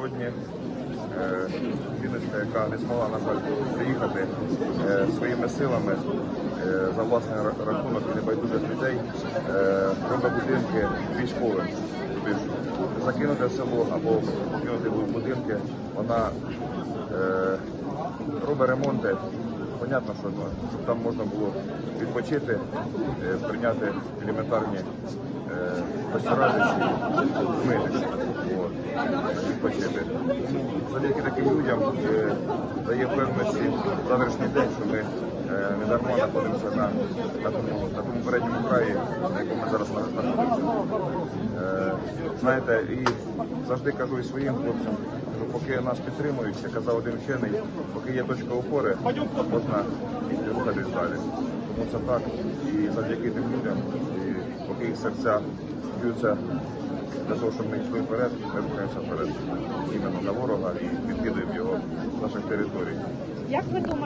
сьогодні е, Вінницька, яка не змогла, на жаль, приїхати е, своїми силами е, за власний рахунок і небайдужих людей робить будинки військовим. Закинуте село або покинути будинки, вона робить ремонти. Понятно, що ну, щоб там можна було відпочити, прийняти елементарні от, відпочити. Завдяки таким людям е, дає впевненості в завтрашній день, що ми е, не дарма знаходимося на, на, тому, на тому передньому краї, на якому ми зараз знаходимося. Е, знаєте, і завжди кажу і своїм хлопцям, що поки нас підтримують, як казав один вчений, поки є точка опори, можна йти рухатись далі. Тому це так. І завдяки тим людям, і поки їх серця б'ються для того, щоб ми йшли вперед, ми рухаємося вперед. Іменно на ворога і відкидаємо його з наших територій. Як ви думаєте?